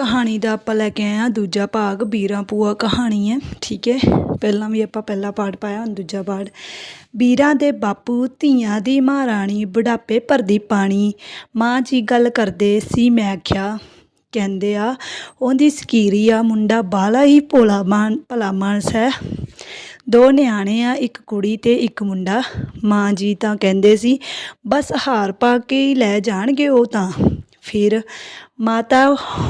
ਕਹਾਣੀ ਦਾ ਆਪਾਂ ਲੈ ਕੇ ਆਏ ਹਾਂ। ਦੂਜਾ ਭਾਗ, ਬੀਰਾਂ ਪੂਆ ਕਹਾਣੀ ਹੈ। ਠੀਕ ਹੈ। ਪਹਿਲਾਂ ਵੀ ਆਪਾਂ ਪਹਿਲਾ ਪਾਠ ਪਾਇਆ, ਹੁਣ ਦੂਜਾ ਪਾਠ। ਬੀਰਾਂ ਦੇ ਬਾਪੂ, ਧੀਆਂ ਦੀ ਮਹਾਰਾਣੀ, ਬੁਢਾਪੇ ਭਰਦੀ ਪਾਣੀ। ਮਾਂ ਜੀ ਗੱਲ ਕਰਦੇ ਸੀ, ਮੈਂ ਆਖਿਆ, ਕਹਿੰਦੇ ਆ, ਉਹਦੀ ਸਕੀਰੀ ਆ, ਮੁੰਡਾ ਬਾਲਾ ਹੀ ਭੋਲਾ ਮਾਨ, ਭਲਾ ਮਾਨਸ ਹੈ। ਦੋ ਨਿਆਣੇ ਆ, ਇੱਕ ਕੁੜੀ ਤੇ ਇੱਕ ਮੁੰਡਾ। ਮਾਂ ਜੀ ਤਾਂ ਕਹਿੰਦੇ ਸੀ, ਬਸ ਹਾਰ ਪਾ ਕੇ ਹੀ ਲੈ ਜਾਣਗੇ ਉਹ ਤਾਂ। ਫਿਰ ਮਾਤਾ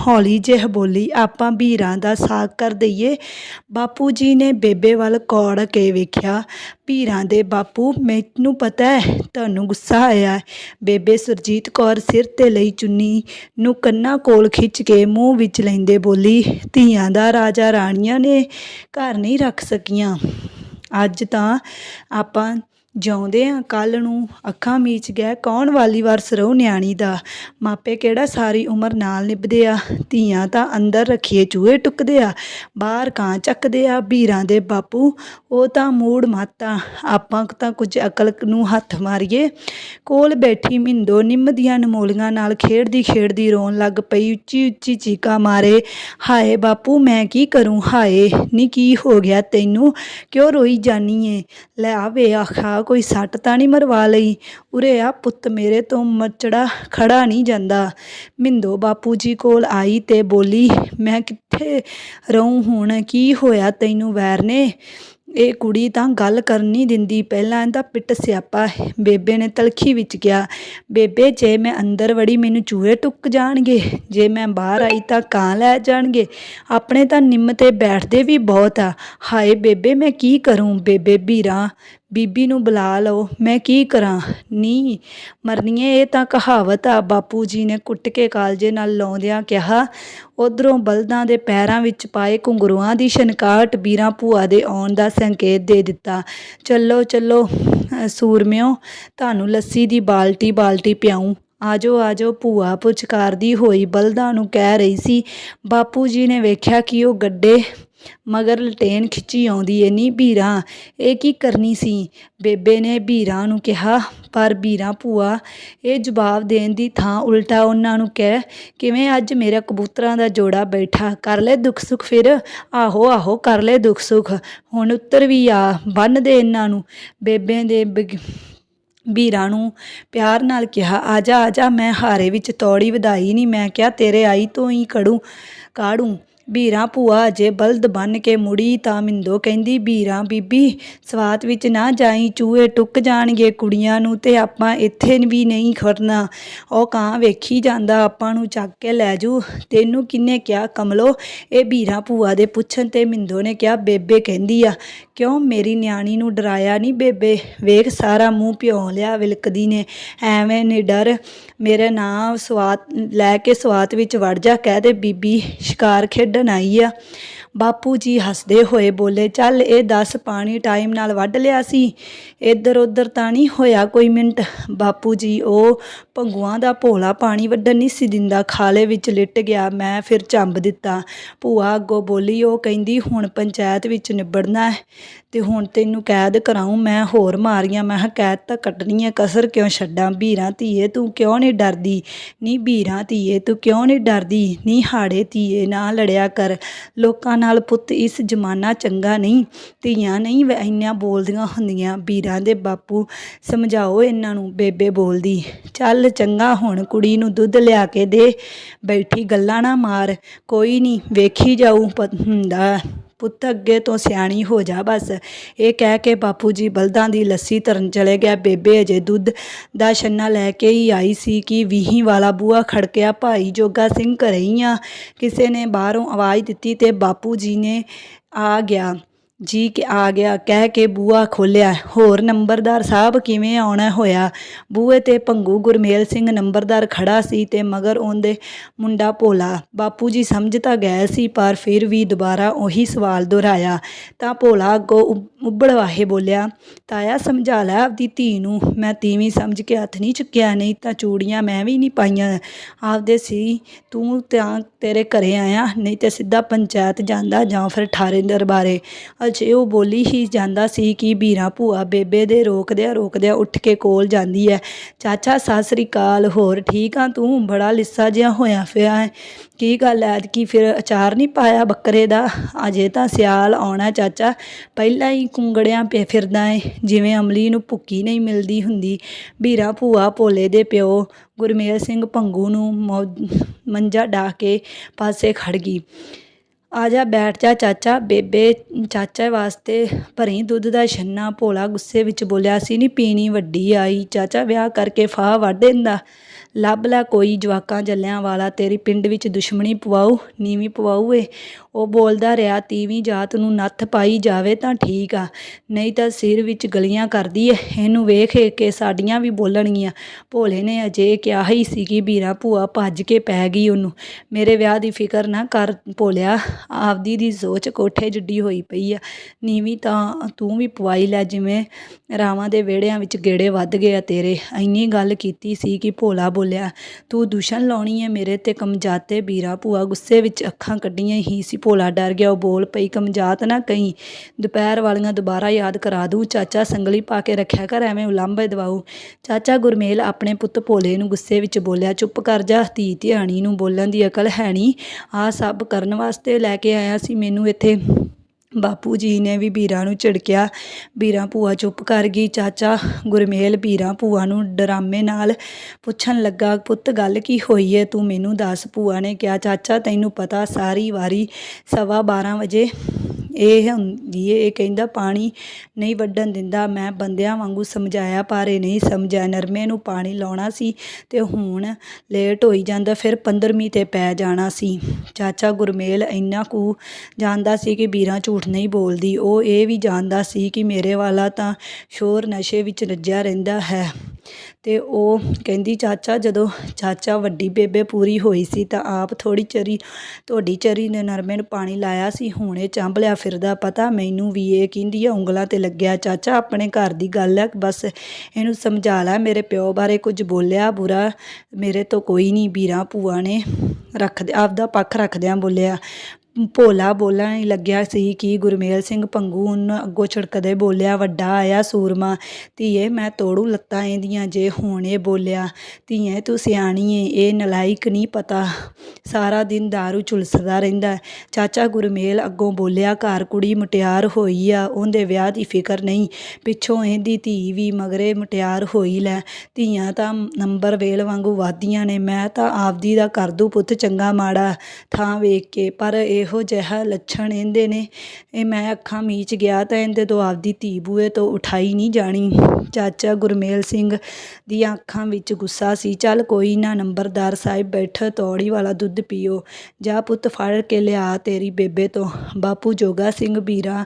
ਹੌਲੀ ਜਿਹੀ ਬੋਲੀ, ਆਪਾਂ ਵੀਰਾਂ ਦਾ ਸਾਗ ਕਰ ਦਈਏ। ਬਾਪੂ ਜੀ ਨੇ ਬੇਬੇ ਵੱਲ ਕੌੜ ਕੇ ਵੇਖਿਆ। ਵੀਰਾਂ ਦੇ ਬਾਪੂ, ਮੈਨੂੰ ਪਤਾ ਹੈ, ਤੁਹਾਨੂੰ ਗੁੱਸਾ ਆਇਆ ਬੇਬੇ ਸੁਰਜੀਤ ਕੌਰ ਸਿਰ ਤੇ ਲਈ ਚੁੰਨੀ ਨੂੰ ਕੰਨਾਂ ਕੋਲ ਖਿੱਚ ਕੇ ਮੂੰਹ ਵਿੱਚ ਲੈਂਦੇ ਬੋਲੀ, ਧੀਆਂ ਦਾ ਰਾਜਾ ਰਾਣੀਆਂ ਨੇ ਘਰ ਨਹੀਂ ਰੱਖ ਸਕੀਆਂ। ਅੱਜ ਤਾਂ ਆਪਾਂ ਜਿਉਂਦੇ ਆ ਕੱਲ ਨੂੰ ਅੱਖਾਂ ਮੀਚ ਗਏ ਕੌਣ ਵਾਲੀ ਵਾਰ ਸਰੋ ਨਿਆਣੀ ਦਾ? ਮਾਪੇ ਕਿਹੜਾ ਸਾਰੀ ਉਮਰ ਨਾਲ ਨਿਭਦੇ ਆ? ਧੀਆਂ ਤਾਂ ਅੰਦਰ ਰੱਖੀਏ ਚੂਹੇ ਟੁੱਕਦੇ ਆ, ਬਾਹਰ ਕਾਂ ਚੱਕਦੇ ਆ ਵੀਰਾਂ ਦੇ ਬਾਪੂ, ਉਹ ਤਾਂ ਮੂੜ ਮਾਤਾ, ਆਪਾਂ ਤਾਂ ਕੁਝ ਅਕਲ ਨੂੰ ਹੱਥ ਮਾਰੀਏ। ਕੋਲ ਬੈਠੀ ਮਿੰਦੋ ਨਿੰਮ ਦੀਆਂ ਨਮੋਲੀਆਂ ਨਾਲ ਖੇਡਦੀ ਖੇਡਦੀ ਰੋਣ ਲੱਗ ਪਈ, ਉੱਚੀ ਉੱਚੀ ਚੀਕਾਂ ਮਾਰੇ, ਹਾਏ ਬਾਪੂ ਮੈਂ ਕੀ ਕਰੂੰ, ਹਾਏ, ਨੀ ਕੀ ਹੋ ਗਿਆ ਤੈਨੂੰ, ਕਿਉਂ ਰੋਈ ਜਾਨੀ ਏ ਲੈ ਆਵੇ ਆਖਾ ਕੋਈ ਸੱਟ ਤਾਂ ਨਹੀਂ ਮਰਵਾ ਲਈ। ਉਰੇ ਆ ਪੁੱਤ ਮੇਰੇ ਤੋਂ ਮਚੜਾ ਖੜਾ ਨਹੀਂ ਜਾਂਦਾ। ਮਿੰਦੋ ਬਾਪੂ ਜੀ ਕੋਲ ਆਈ ਤੇ ਬੋਲੀ, ਮੈਂ ਕਿੱਥੇ ਰਹੂੰ ਹੁਣ? ਕੀ ਹੋਇਆ ਤੈਨੂੰ ਵੈਰ ਨੇ? ਇਹ ਕੁੜੀ ਤਾਂ ਗੱਲ ਕਰਨ ਨਹੀਂ ਦਿੰਦੀ। ਪਹਿਲਾਂ ਇਹਦਾ ਪਿੱਟ ਸਿਆਪਾ ਬੇਬੇ ਨੇ ਤਲਖੀ ਵਿੱਚ ਕਿਹਾ, ਬੇਬੇ, ਜੇ ਮੈਂ ਅੰਦਰ ਵੜੀ ਮੈਨੂੰ ਚੂਹੇ ਟੁੱਕ ਜਾਣਗੇ। ਜੇ ਮੈਂ ਬਾਹਰ ਆਈ ਤਾਂ ਕਾਂ ਲੈ ਜਾਣਗੇ। ਆਪਣੇ ਤਾਂ ਨਿੰਮ ਤੇ ਬੈਠਦੇ ਵੀ ਬਹੁਤ ਆ। ਹਾਏ ਬੇਬੇ, ਮੈਂ ਕੀ ਕਰੂੰ? ਬੇਬੇ ਵੀਰਾਂ ਬੀਬੀ ਨੂੰ ਬੁਲਾ ਲਓ। ਮੈਂ ਕੀ ਕਰਾਂ? ਨੀ ਮਰਨੀਏ, ਇਹ ਤਾਂ ਕਹਾਵਤ ਆ। ਬਾਪੂ ਜੀ ਨੇ ਕੁੱਟ ਕੇ ਕਾਲਜੇ ਨਾਲ ਲਾਉਂਦਿਆਂ ਕਿਹਾ, ਉਧਰੋਂ ਬਲਦਾਂ ਦੇ ਪੈਰਾਂ ਵਿੱਚ ਪਾਏ ਘੁੰਗਰੂਆਂ ਦੀ ਛਨਕਾਟ ਵੀਰਾਂ ਭੂਆ ਦੇ ਆਉਣ ਦਾ ਸੰਕੇਤ ਦੇ ਦਿੱਤਾ। ਚੱਲੋ ਚੱਲੋ ਸੂਰਮਿਓ, ਤੁਹਾਨੂੰ ਲੱਸੀ ਦੀ ਬਾਲਟੀ ਬਾਲਟੀ ਪਿਆਉਂ ਆਜੋ ਆਜੋ, ਭੂਆ ਪੁਚਕਾਰਦੀ ਹੋਈ ਬਲਦਾਂ ਨੂੰ ਕਹਿ ਰਹੀ ਸੀ। ਬਾਪੂ ਜੀ ਨੇ ਵੇਖਿਆ ਕਿ ਉਹ ਗੱਡੇ ਮਗਰ ਲਟੇਨ ਖਿੱਚੀ ਆਉਂਦੀ ਏ ਨੀ ਵੀਰਾਂ ਇਹ ਕੀ ਕਰਨੀ ਸੀ? ਬੇਬੇ ਨੇ ਵੀਰਾਂ ਨੂੰ ਕਿਹਾ, ਪਰ ਵੀਰਾਂ ਭੂਆ, ਇਹ ਜਵਾਬ ਦੇਣ ਦੀ ਥਾਂ ਉਲਟਾ ਉਹਨਾਂ ਨੂੰ ਕਹਿ, ਕਿਵੇਂ ਅੱਜ ਮੇਰਾ ਕਬੂਤਰਾਂ ਦਾ ਜੋੜਾ ਬੈਠਾ? ਕਰ ਲੈ ਦੁੱਖ ਸੁੱਖ ਫਿਰ। ਆਹੋ ਆਹੋ, ਕਰ ਲੈ ਦੁੱਖ ਸੁੱਖ। ਹੁਣ ਉੱਤਰ ਵੀ ਆ, ਬੰਨ ਦੇ ਇਹਨਾਂ ਨੂੰ। ਬੇਬੇ ਦੇ ਬਗ- ਵੀਰਾਂ ਨੂੰ ਪਿਆਰ ਨਾਲ ਕਿਹਾ ਆਜਾ ਆਜਾ ਮੈਂ ਹਾਰੇ ਵਿੱਚ ਤੌੜੀ ਵਧਾਈ ਨਹੀਂ ਮੈਂ ਕਿਹਾ ਤੇਰੇ ਆਈ ਤੋਂ ਹੀ ਕੜੂ ਕਾੜੂ ਬੀਰਾਂ ਭੂਆ ਅਜੇ ਬਲਦ ਬੰਨ ਕੇ ਮੁੜੀ ਤਾਂ ਮਿੰਦੋ ਕਹਿੰਦੀ, ਬੀਰਾਂ ਬੀਬੀ, ਸਵਾਤ ਵਿੱਚ ਨਾ ਜਾਈ, ਚੂਹੇ ਟੁੱਕ ਜਾਣਗੇ ਕੁੜੀਆਂ ਨੂੰ ਤੇ ਆਪਾਂ ਇੱਥੇ ਵੀ ਨਹੀਂ ਖੜਨਾ। ਉਹ ਕਾਂ ਵੇਖੀ ਜਾਂਦਾ, ਆਪਾਂ ਨੂੰ ਚੱਕ ਕੇ ਲੈ ਜੂ। ਤੈਨੂੰ ਕਿੰਨੇ ਕਿਹਾ, ਕਮਲੋ? ਇਹ ਬੀਰਾਂ ਭੂਆ ਦੇ ਪੁੱਛਣ ਤੇ ਮਿੰਦੋ ਨੇ ਕਿਹਾ, ਬੇਬੇ ਕਹਿੰਦੀ ਆ, ਕਿਉਂ ਮੇਰੀ ਨਿਆਣੀ ਨੂੰ ਡਰਾਇਆ ਨਹੀਂ ਬੇਬੇ? ਵੇਖ, ਸਾਰਾ ਮੂੰਹ ਪਿਉ ਲਿਆ ਵਿਲਕਦੀ ਨੇ। ਐਵੇਂ ਨਹੀਂ ਡਰ। ਮੇਰਾ ਨਾਂ ਸਵਾਤ, ਲੈ ਕੇ ਸਵਾਤ ਵਿੱਚ ਵੜ ਜਾ, ਕਹਿ ਦੇ, ਬੀਬੀ, ਸ਼ਿਕਾਰ ਖੇਡ। ਆਈ ਆ ਬਾਪੂ ਜੀ ਹੱਸਦੇ ਹੋਏ ਬੋਲੇ, ਚੱਲ ਇਹ ਦੱਸ, ਪਾਣੀ ਟਾਈਮ ਨਾਲ ਵੱਢ ਲਿਆ ਸੀ। ਇੱਧਰ ਉੱਧਰ ਤਾਂ ਨਹੀਂ ਹੋਇਆ ਕੋਈ ਮਿੰਟ। ਬਾਪੂ ਜੀ, ਉਹ ਭੰਗੂਆਂ ਦਾ ਭੋਲਾ ਪਾਣੀ ਵੱਢਣ ਨਹੀਂ ਸੀ ਦਿੰਦਾ। ਖਾਲੇ ਵਿੱਚ ਲਿਟ ਗਿਆ। ਮੈਂ ਫਿਰ ਚੰਬ ਦਿੱਤਾ। ਭੂਆ ਅੱਗੋਂ ਬੋਲੀ, ਉਹ ਕਹਿੰਦੀ, ਹੁਣ ਪੰਚਾਇਤ ਵਿੱਚ ਨਿਬੜਨਾ ਹੈ। ਤੇ ਹੁਣ ਤੈਨੂੰ ਕੈਦ ਕਰਾਉਂ ਮੈਂ ਹੋਰ ਮਾਰੀਆਂ। ਮੈਂ ਕਿਹਾ, ਕੈਦ ਤਾਂ ਕੱਟਣੀ ਹੈ। ਕਸਰ ਕਿਉਂ ਛੱਡਾਂ? ਬੀਰਾਂ ਧੀਏ, ਤੂੰ ਕਿਉਂ ਨਹੀਂ ਡਰਦੀ? ਨਹੀਂ ਬੀਰਾਂ ਧੀਏ, ਤੂੰ ਕਿਉਂ ਨਹੀਂ ਡਰਦੀ? ਨਹੀਂ ਹਾੜੇ ਧੀਏ, ਨਾ ਲੜਿਆ ਕਰ। ਲੋਕਾਂ ਨਾਲ ਪੁੱਤ, ਇਸ ਜ਼ਮਾਨਾ ਚੰਗਾ ਨਹੀਂ। ਧੀਆਂ ਨਹੀਂ ਇੰਨੀਆਂ ਬੋਲਦੀਆਂ ਹੁੰਦੀਆਂ। ਵੀਰਾਂ ਦੇ ਬਾਪੂ, ਸਮਝਾਓ ਇਹਨਾਂ ਨੂੰ, ਬੇਬੇ ਬੋਲਦੀ, ਚੱਲ ਚੰਗਾ, ਹੁਣ ਕੁੜੀ ਨੂੰ ਦੁੱਧ ਲਿਆ ਕੇ ਦੇ। ਬੈਠੀ ਗੱਲਾਂ ਨਾ ਮਾਰ। ਕੋਈ ਨਹੀਂ ਵੇਖੀ ਜਾਊ ਪ- ਹੁੰਦਾ। ਪੁੱਤ ਅੱਗੇ ਤੋਂ ਸਿਆਣੀ ਹੋ ਜਾ ਬਸ। ਇਹ ਕਹਿ ਕੇ ਬਾਪੂ ਜੀ ਬਲਦਾਂ ਦੀ ਲੱਸੀ ਧਰਨ ਚਲੇ ਗਿਆ। ਬੇਬੇ ਅਜੇ ਦੁੱਧ ਦਾ ਛੰਨਾ ਲੈ ਕੇ ਹੀ ਆਈ ਸੀ ਕਿ ਵੀਹੀ ਵਾਲਾ ਬੂਆ ਖੜਕਿਆ ਭਾਈ ਜੋਗਾ ਸਿੰਘ ਘਰੇ ਹੀ ਆ। ਕਿਸੇ ਨੇ ਬਾਹਰੋਂ ਆਵਾਜ਼ ਦਿੱਤੀ ਤੇ ਬਾਪੂ ਜੀ ਨੇ ਆ ਗਿਆ। ਜੀ ਕਿ ਆ ਗਿਆ, ਕਹਿ ਕੇ ਬੂਆ ਖੋਲਿਆ ਹੋਰ ਨੰਬਰਦਾਰ ਸਾਹਿਬ ਕਿਵੇਂ ਆਉਣਾ ਹੋਇਆ? ਬੂਏ ਤੇ ਭੰਗੂ ਗੁਰਮੇਲ ਸਿੰਘ ਨੰਬਰਦਾਰ ਖੜਾ ਸੀ ਤੇ ਮਗਰ ਉਹਦੇ ਮੁੰਡਾ ਭੋਲਾ। ਬਾਪੂ ਜੀ ਸਮਝ ਤਾਂ ਗਏ ਸੀ, ਪਰ ਫਿਰ ਵੀ ਦੁਬਾਰਾ ਉਹੀ ਸਵਾਲ ਦੁਹਰਾਇਆ। ਤਾਂ ਭੋਲਾ ਅੱਗੋਂ ਉਬ- ਬੋਲਿਆ, ਤਾਇਆ, ਸਮਝਾ ਲੈ ਆਪਦੀ ਧੀ ਨੂੰ। ਮੈਂ ਤੀਵੀਂ ਸਮਝ ਕੇ ਹੱਥ ਨਹੀਂ ਚੁੱਕਿਆ, ਨਹੀਂ ਤਾਂ ਚੂੜੀਆਂ ਮੈਂ ਵੀ ਨਹੀਂ ਪਾਈਆਂ। ਆਪਦੇ ਸੀ, ਤੂੰ ਤਾਂ ਤੇਰੇ ਘਰੇ ਆਇਆ, ਨਹੀਂ ਤੇ ਸਿੱਧਾ ਪੰਚਾਇਤ ਜਾਂਦਾ ਜਾਂ ਫਿਰ ਠਾਰੇ ਦਰਬਾਰੇ। ਅਜੇ ਉਹ ਬੋਲੀ ਹੀ ਜਾਂਦਾ ਸੀ ਕਿ ਵੀਰਾ ਭੂਆ ਬੇਬੇ ਦੇ ਰੋਕਦਿਆਂ ਰੋਕਦਿਆਂ ਉੱਠ ਕੇ ਕੋਲ ਜਾਂਦੀ ਹੈ ਚਾਚਾ, ਸਤਿ ਸ੍ਰੀ ਅਕਾਲ, ਹੋਰ ਠੀਕ ਆ ਤੂੰ? ਬੜਾ ਲਿੱਸਾ ਜਿਹਾ ਹੋਇਆ ਪਿਆ ਹੈ ਕੀ ਗੱਲ ਐ ਕਿ ਫਿਰ ਅਚਾਰ ਨਹੀਂ ਪਾਇਆ ਬੱਕਰੇ ਦਾ? ਅਜੇ ਤਾਂ ਸਿਆਲ ਆਉਣਾ ਚਾਚਾ। ਪਹਿਲਾਂ ਹੀ ਕੁੰਗੜਿਆਂ ਪੇ ਫਿਰਦਾ ਏ। ਜਿਵੇਂ ਅਮਲੀ ਨੂੰ ਭੁੱਕੀ ਨਹੀਂ ਮਿਲਦੀ ਹੁੰਦੀ। ਵੀਰਾ ਭੂਆ ਭੋਲੇ ਦੇ ਪਿਓ ਗੁਰਮੇਲ ਸਿੰਘ ਭੰਗੂ ਨੂੰ ਮੌ- ਮੰਜਾ ਢਾਹ ਕੇ ਪਾਸੇ ਖੜ ਗਈ। ਆ ਜਾ ਬੈਠ ਜਾ ਚਾਚਾ। ਬੇਬੇ ਚਾਚਾ ਵਾਸਤੇ ਭਰੀ ਦੁੱਧ ਦਾ ਛੰਨਾ ਭੋਲਾ ਗੁੱਸੇ ਵਿੱਚ ਬੋਲਿਆ ਸੀ ਨਹੀਂ ਪੀਣੀ ਵੱਡੀ ਆਈ। ਚਾਚਾ ਵਿਆਹ ਕਰਕੇ ਫਾਹ ਵੱਢ ਦਿੰਦਾ। ਲੱਭ ਲੈ ਕੋਈ ਜਵਾਕਾਂ ਜੱਲਿਆਂ ਵਾਲਾ। ਤੇਰੀ ਪਿੰਡ ਵਿੱਚ ਦੁਸ਼ਮਣੀ ਪਵਾਉ ਨੀਵੀਂ ਪਵਾਉ ਏ। ਉਹ ਬੋਲਦਾ ਰਿਹਾ, ਤੀਵੀਂ ਜਾਤ ਨੂੰ ਨੱਥ ਪਾਈ ਜਾਵੇ ਤਾਂ ਠੀਕ ਆ, ਨਹੀਂ ਤਾਂ ਸਿਰ ਵਿੱਚ ਗਲੀਆਂ ਕਰਦੀ ਏ ਇਹਨੂੰ ਵੇਖ ਕੇ ਸਾਡੀਆਂ ਵੀ ਬੋਲਣਗੀਆਂ। ਭੋਲੇ ਨੇ ਅਜੇ ਕਿਹਾ ਹੀ ਸੀ ਕਿ ਵੀਰਾ ਭੂਆ ਭੱਜ ਕੇ ਪੈ ਗਈ ਉਹਨੂੰ। ਮੇਰੇ ਵਿਆਹ ਦੀ ਫਿਕਰ ਨਾ ਕਰ ਭੋਲਿਆ, ਆਪਦੀ ਦੀ ਸੋਚ ਕੋਠੇ ਜਿੱਡੀ ਹੋਈ ਪਈ ਆ। ਨੀਵੀਂ ਤਾਂ ਤੂੰ ਵੀ ਪਵਾਈ ਲੈ ਜਿਵੇਂ ਰਾਵਾਂ ਦੇ ਵਿਹੜਿਆਂ ਵਿੱਚ ਗੇੜੇ ਵੱਧ ਗਏ ਆ ਤੇਰੇ। ਇੰਨੀ ਗੱਲ ਕੀਤੀ ਸੀ ਕਿ ਭੋਲਾ ਬੋਲਿਆ, ਤੂੰ ਦੁਸ਼ਣ ਲਾਉਣੀ ਹੈ ਮੇਰੇ ਤੇ, ਕਮਜਾਤੇ ਵੀਰਾ ਭੂਆ ਗੁੱਸੇ ਵਿੱਚ ਅੱਖਾਂ ਕੱਢੀਆਂ ਹੀ ਸੀ ਭੋਲਾ ਡਰ ਗਿਆ, ਉਹ ਬੋਲ ਪਈ, ਕਮਜਾਤ ਨਾ ਕਹੀਂ, ਦੁਪਹਿਰ ਵਾਲੀਆਂ ਦੁਬਾਰਾ ਯਾਦ ਕਰਾ ਦੂੰ, ਚਾਚਾ ਸੰਗਲੀ ਪਾ ਕੇ ਰੱਖਿਆ ਕਰ, ਐਵੇਂ ਉਲਾਂਭੇ ਦਵਾਉ ਚਾਚਾ ਗੁਰਮੇਲ ਆਪਣੇ ਪੁੱਤ ਭੋਲੇ ਨੂੰ ਗੁੱਸੇ ਵਿੱਚ ਬੋਲਿਆ, ਚੁੱਪ ਕਰ ਜਾ, ਧੀ ਧਿਆਣੀ ਨੂੰ ਬੋਲਣ ਦੀ ਅਕਲ ਹੈ ਨਹੀਂ ਆ ਸਭ ਕਰਨ ਵਾਸਤੇ ਲੈ ਕੇ ਆਇਆ ਸੀ, ਮੈਨੂੰ ਇੱਥੇ ਬਾਪੂ ਜੀ ਨੇ ਵੀ ਵੀਰਾਂ ਨੂੰ ਝਿੜਕਿਆ। ਵੀਰਾਂ ਭੂਆ ਚੁੱਪ ਕਰ ਗਈ। ਚਾਚਾ ਗੁਰਮੇਲ ਬੀਰਾਂ ਭੂਆ ਨੂੰ ਡਰਾਮੇ ਨਾਲ ਪੁੱਛਣ ਲੱਗਾ, ਪੁੱਤ, ਗੱਲ ਕੀ ਹੋਈ ਏ? ਤੂੰ ਮੈਨੂੰ ਦੱਸ। ਭੂਆ ਨੇ ਕਿਹਾ, ਚਾਚਾ, ਤੈਨੂੰ ਪਤਾ ਸਾਰੀ ਵਾਰੀ ਸਵਾ 12 ਵਜੇ ਇਹ ਹੁੰਦੀ ਏ। ਇਹ ਕਹਿੰਦਾ, ਪਾਣੀ ਨਹੀਂ ਵੱਢਣ ਦਿੰਦਾ। ਮੈਂ ਬੰਦਿਆਂ ਵਾਂਗੂ ਸਮਝਾਇਆ, ਪਰ ਇਹ ਨਹੀਂ ਸਮਝਿਆ। ਨਰਮੇ ਨੂੰ ਪਾਣੀ ਲਾਉਣਾ ਸੀ ਤੇ ਹੁਣ ਲੇਟ ਹੋਈ ਜਾਂਦਾ। ਫਿਰ 15ਵੀਂ ਤੇ ਪੈ ਜਾਣਾ ਸੀ। ਚਾਚਾ ਗੁਰਮੇਲ ਇੰਨਾ ਕੁ ਜਾਣਦਾ ਸੀ ਕਿ ਬੀਰਾਂ ਝੂਠ ਨਹੀਂ ਬੋਲਦੀ। ਉਹ ਇਹ ਵੀ ਜਾਣਦਾ ਸੀ ਕਿ ਮੇਰੇ ਵਾਲਾ ਤਾਂ ਸ਼ੋਰ ਨਸ਼ੇ ਵਿੱਚ ਰੱਜਿਆ ਰਹਿੰਦਾ ਹੈ। ਤੇ ਉਹ ਕਹਿੰਦੀ, ਚਾਚਾ, ਜਦੋਂ ਚਾਚਾ ਵੱਡੀ ਬੇਬੇ ਪੂਰੀ ਹੋਈ ਸੀ ਤਾਂ ਆਪ ਥੋੜੀ ਚਰੀ, ਤੁਹਾਡੀ ਚਰੀ ਨੇ ਨਰਮੇ ਨੂੰ ਪਾਣੀ ਲਾਇਆ ਸੀ, ਹੁਣੇ ਚਾਂਬਲਿਆ ਫਿਰਦਾ। ਪਤਾ ਮੈਨੂੰ ਵੀ ਇਹ ਕਹਿੰਦੀ ਆ, ਉਂਗਲਾਂ ਤੇ ਲੱਗਿਆ। ਚਾਚਾ, ਆਪਣੇ ਘਰ ਦੀ ਗੱਲ ਹੈ ਬਸ ਇਹਨੂੰ ਸਮਝਾ ਲੈ, ਮੇਰੇ ਪਿਓ ਬਾਰੇ ਕੁਝ ਬੋਲਿਆ, ਬੁਰਾ ਮੇਰੇ ਤੋਂ ਕੋਈ ਨਹੀਂ, ਵੀਰਾ ਭੂਆ ਨੇ ਰੱਖਦੇ ਆਪਦਾ ਪੱਖ ਰੱਖਦਿਆਂ ਬੋਲਿਆ। ਭੋਲਾ ਬੋਲਣ ਲੱਗਿਆ ਸੀ ਕਿ ਗੁਰਮੇਲ ਸਿੰਘ ਭੰਗੂ ਉਹਨੂੰ ਅੱਗੋਂ ਛਿੜਕਦੇ ਬੋਲਿਆ, ਵੱਡਾ ਆਇਆ ਸੂਰਮਾ, ਧੀਏ, ਮੈਂ ਤੋੜੂ ਲੱਤਾਂ ਇਹਦੀਆਂ ਜੇ ਹੁਣ ਇਹ ਬੋਲਿਆ। ਧੀਏ, ਤੂੰ ਸਿਆਣੀ ਏ, ਇਹ ਨਲਾਇਕ ਨਹੀਂ ਪਤਾ। ਸਾਰਾ ਦਿਨ दारू ਝੁਲਸਦਾ ਰਹਿੰਦਾ। ਚਾਚਾ ਗੁਰਮੇਲ ਅੱਗੋਂ ਬੋਲਿਆ, ਘਰ ਕੁੜੀ ਮੁਟਿਆਰ ਹੋਈ ਆ, ਉਹਦੇ ਵਿਆਹ ਦੀ ਫਿਕਰ ਨਹੀਂ। ਪਿੱਛੋਂ ਇਹਦੀ ਧੀ ਵੀ ਮਗਰੇ ਮੁਟਿਆਰ ਹੋਈ ਲੈ। ਧੀਆਂ ਤਾਂ ਨੰਬਰ ਵੇਲ ਵਾਂਗੂ ਵਾਦੀਆਂ ਨੇ, ਮੈਂ ਤਾਂ ਆਪਦੀ ਦਾ ਕਰ ਦੂ ਪੁੱਤ ਚੰਗਾ ਮਾੜਾ। ਥਾਂ ਵੇਖ ਕੇ, ਪਰ ਇਹ ਇਹੋ ਜਿਹਾ ਲੱਛਣ ਇਹਦੇ ਨੇ। ਇਹ ਮੈਂ ਅੱਖਾਂ ਮੀਚ ਗਿਆ ਤਾਂ ਇਹਦੇ ਤੋਂ ਆਪਦੀ ਧੀ ਬੂਹੇ ਤੋਂ ਉਠਾਈ ਨਹੀਂ ਜਾਣੀ। ਚਾਚਾ ਗੁਰਮੇਲ ਸਿੰਘ ਦੀਆਂ ਅੱਖਾਂ ਵਿੱਚ ਗੁੱਸਾ ਸੀ। ਚੱਲ ਕੋਈ ਨਾ, ਨੰਬਰਦਾਰ ਸਾਹਿਬ ਬੈਠ, ਤੌੜੀ ਵਾਲਾ ਦੁੱਧ ਪੀਓ। ਜਾ ਪੁੱਤ, ਫੜ ਕੇ ਲਿਆ ਤੇਰੀ ਬੇਬੇ ਤੋਂ। ਬਾਪੂ ਜੋਗਾ ਸਿੰਘ ਬੀਰਾ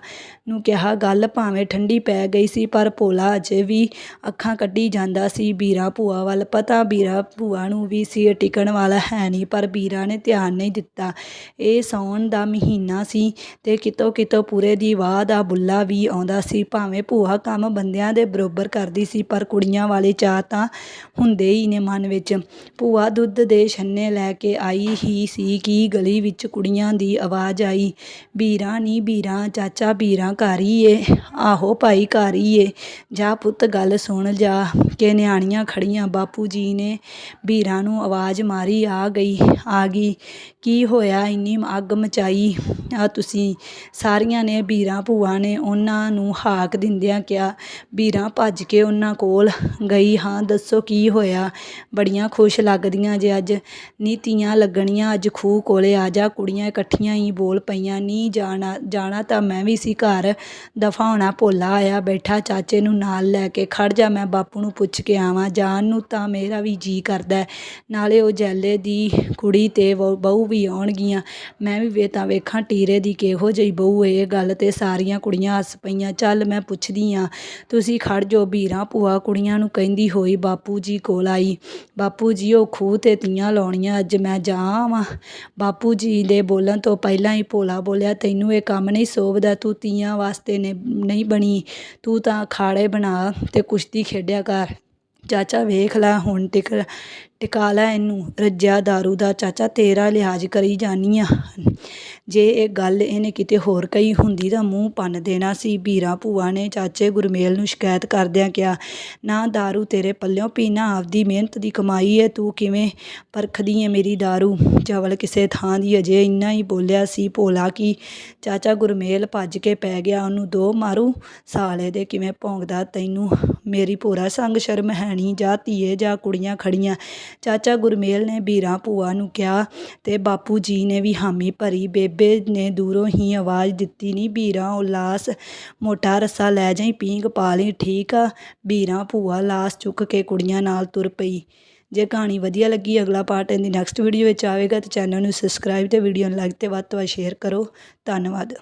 ਨੂੰ ਕਿਹਾ, ਗੱਲ ਭਾਵੇਂ ਠੰਡੀ ਪੈ ਗਈ ਸੀ, ਪਰ ਭੋਲਾ ਅਜੇ ਵੀ ਅੱਖਾਂ ਕੱਢੀ ਜਾਂਦਾ ਸੀ। ਬੀਰਾ ਭੂਆ ਵੱਲ ਪਤਾ, ਵੀਰਾ ਭੂਆ ਨੂੰ ਵੀ ਸੀ ਇਹ ਟਿਕਣ ਵਾਲਾ ਹੈ ਨਹੀਂ, ਪਰ ਬੀਰਾ ਨੇ ਧਿਆਨ ਨਹੀਂ ਦਿੱਤਾ। ਇਹ ਸੌਣ ਸਾਉਣ ਦਾ ਮਹੀਨਾ ਸੀ ਤੇ ਕਿਤੋਂ ਕਿਤੋਂ ਪੂਰੇ ਦੀ ਵਾਹ ਦਾ ਬੁੱਲਾ ਵੀ ਆਉਂਦਾ ਸੀ। ਭਾਵੇਂ ਭੂਆ ਕੰਮ ਬੰਦਿਆਂ ਦੇ ਬਰੋਬਰ ਕਰਦੀ ਸੀ, ਪਰ ਕੁੜੀਆਂ ਵਾਲੇ ਚਾਅ ਤਾਂ ਹੁੰਦੇ ਹੀ ਨੇ ਮਨ ਵਿੱਚ। ਭੂਆ ਦੁੱਧ ਦੇ ਛੰਨੇ ਲੈ ਕੇ ਆਈ ਹੀ ਸੀ ਕਿ ਗਲੀ ਵਿੱਚ ਕੁੜੀਆਂ ਦੀ ਆਵਾਜ਼ ਆਈ, ਵੀਰਾ ਨੀ ਬੀਰਾਂ ਚਾਚਾ ਬੀਰਾਂ ਘਰ ਹੀ ਏ ਆਹੋ ਭਾਈ ਘਰ ਹੀ ਏ ਜਾ ਪੁੱਤ ਗੱਲ ਸੁਣ ਜਾ, ਕੇ ਨਿਆਣੀਆਂ ਖੜੀਆਂ, ਬਾਪੂ ਜੀ ਨੇ ਵੀਰਾਂ ਨੂੰ ਆਵਾਜ਼ ਮਾਰੀ, ਆ ਗਈ ਆ ਗਈ, ਕੀ ਹੋਇਆ, ਇੰਨੀ ਅੱਗ ਮਚਾਈ ਆ ਤੁਸੀਂ ਸਾਰੀਆਂ ਨੇ ਵੀਰਾਂ ਭੂਆ ਨੇ ਉਹਨਾਂ ਨੂੰ ਹਾਕ ਦਿੰਦਿਆਂ ਕਿਹਾ, ਵੀਰਾਂ ਭੱਜ ਕੇ ਉਹਨਾਂ ਕੋਲ ਗਈ ਹਾਂ, ਦੱਸੋ ਕੀ ਹੋਇਆ? ਬੜੀਆਂ ਖੁਸ਼ ਲੱਗਦੀਆਂ ਜੇ ਅੱਜ। ਨੀਤੀਆਂ ਲੱਗਣੀਆਂ, ਅੱਜ ਖੂਹ ਕੋਲੇ ਆ ਜਾ, ਕੁੜੀਆਂ ਇਕੱਠੀਆਂ ਹੀ ਬੋਲ ਪਈਆਂ। ਨਹੀਂ ਜਾਣਾ ਜਾਣਾ ਤਾਂ ਮੈਂ ਵੀ ਸੀ ਘਰ। ਦਫਾ ਹੋਣਾ ਭੋਲਾ ਆਇਆ, ਬੈਠਾ ਚਾਚੇ ਨੂੰ ਨਾਲ ਲੈ ਕੇ, ਖੜ ਜਾ, ਮੈਂ ਬਾਪੂ ਨੂੰ ਪੁੱਛ ਕੇ ਆਵਾਂ। ਜਾਣ ਨੂੰ ਤਾਂ ਮੇਰਾ ਵੀ ਜੀ ਕਰਦਾ ਨਾਲੇ ਉਹ ਜੈਲੇ ਦੀ ਕੁੜੀ ਤੇ ਵਹੂ ਬਹੂ ਵੀ ਆਉਣਗੀਆਂ। ਮੈਂ ਵੀ ਵੇ ਤਾਂ ਵੇਖਾਂ ਟੀਰੇ ਦੀ ਕਿਹੋ ਜਿਹੀ ਬਹੂ ਇਹ ਗੱਲ ਤੇ ਸਾਰੀਆਂ ਕੁੜੀਆਂ ਹੱਸ ਪਈਆਂ। ਚੱਲ ਮੈਂ ਪੁੱਛਦੀ ਆ, ਤੁਸੀਂ ਖੜ ਜੋ ਵੀਰਾਂ ਭੂਆ ਕੁੜੀਆਂ ਨੂੰ ਕਹਿੰਦੀ ਹੋਈ ਬਾਪੂ ਜੀ ਕੋਲ ਆਈ। ਬਾਪੂ ਜੀ ਉਹ ਖੂਹ ਤੇ ਤੀਆਂ ਲਾਉਣੀਆਂ, ਅੱਜ ਮੈਂ ਜਾ ਆਵਾਂ। ਬਾਪੂ ਜੀ ਦੇ ਬੋਲਣ ਤੋਂ ਪਹਿਲਾਂ ਹੀ ਭੋਲਾ ਬੋਲਿਆ, ਤੈਨੂੰ ਇਹ ਕੰਮ ਨਹੀਂ ਸੋਭਦਾ, ਤੂੰ ਤੀਆਂ ਵਾਸਤੇ ਨੇ, ਨਹੀਂ ਬਣੀ। ਤੂੰ ਤਾਂ ਅਖਾੜੇ ਬਣਾ ਤੇ ਕੁਸ਼ਤੀ ਖੇਡਿਆ ਕਰ। ਚਾਚਾ ਵੇਖ ਲੈ, ਹੁਣ ਟਿਕ ਟਿਕਾ ਲੈ ਇਹਨੂੰ ਰੱਜਿਆ ਦਾਰੂ ਦਾ ਚਾਚਾ ਤੇਰਾ ਲਿਹਾਜ਼ ਕਰੀ ਜਾਨੀ ਆ। ਜੇ ਇਹ ਗੱਲ ਇਹਨੇ ਕਿਤੇ ਹੋਰ ਕਹੀ ਹੁੰਦੀ ਤਾਂ ਮੂੰਹ ਪੰਨ ਦੇਣਾ ਸੀ ਵੀਰਾਂ ਭੂਆ ਨੇ ਚਾਚੇ ਗੁਰਮੇਲ ਨੂੰ ਸ਼ਿਕਾਇਤ ਕਰਦਿਆਂ ਕਿਹਾ ਨਾ दारू ਤੇਰੇ ਪੱਲਿਓਂ ਪੀਣਾ ਆਪਦੀ ਮਿਹਨਤ ਦੀ ਕਮਾਈ ਏ ਤੂੰ ਕਿਵੇਂ ਪਰਖਦੀ ਏ ਮੇਰੀ दारू ਚਵਲ ਕਿਸੇ ਥਾਂ ਦੀ ਅਜੇ ਇੰਨਾ ਹੀ ਬੋਲਿਆ ਸੀ ਭੋਲਾ ਕੀ ਚਾਚਾ ਗੁਰਮੇਲ ਭੱਜ ਕੇ ਪੈ ਗਿਆ ਉਹਨੂੰ ਦੋ ਮਾਰੂ ਸਾਲੇ ਦੇ ਕਿਵੇਂ ਭੌਂਕਦਾ ਤੈਨੂੰ ਮੇਰੀ ਭੋਰਾ ਸੰਗ ਸ਼ਰਮ ਹੈਣੀ ਜਾ ਧੀਏ ਜਾ ਕੁੜੀਆਂ ਖੜੀਆਂ ਚਾਚਾ ਗੁਰਮੇਲ ਨੇ ਵੀਰਾਂ ਭੂਆ ਨੂੰ ਕਿਹਾ ਤੇ ਬਾਪੂ ਜੀ ਨੇ ਵੀ ਹਾਮੀ ਭਰੀ ਬੇਬੇ ਨੇ ਦੂਰੋਂ ਹੀ ਆਵਾਜ਼ ਦਿੱਤੀ ਨਹੀਂ ਬੀਰਾਂ, ਉਹ ਲਾਸ ਮੋਟਾ ਰੱਸਾ ਲੈ ਜਾਈ ਪੀਂਗ ਪਾ ਲਈ, ਠੀਕ ਆ? ਬੀਰਾਂ ਭੂਆ ਲਾਸ ਚੁੱਕ ਕੇ ਕੁੜੀਆਂ ਨਾਲ ਤੁਰ ਪਈ। ਜੇ ਕਹਾਣੀ ਵਧੀਆ ਲੱਗੀ, ਅਗਲਾ ਪਾਰਟ ਇਹਦੀ ਨੈਕਸਟ ਵੀਡੀਓ ਵਿੱਚ ਆਵੇਗਾ, ਤਾਂ ਚੈਨਲ ਨੂੰ ਸਬਸਕ੍ਰਾਈਬ ਤੇ ਵੀਡੀਓ ਨੂੰ ਲਾਈਕ ਤੇ ਵੱਧ ਤੋਂ ਵੱਧ ਸ਼ੇਅਰ ਕਰੋ। ਧੰਨਵਾਦ।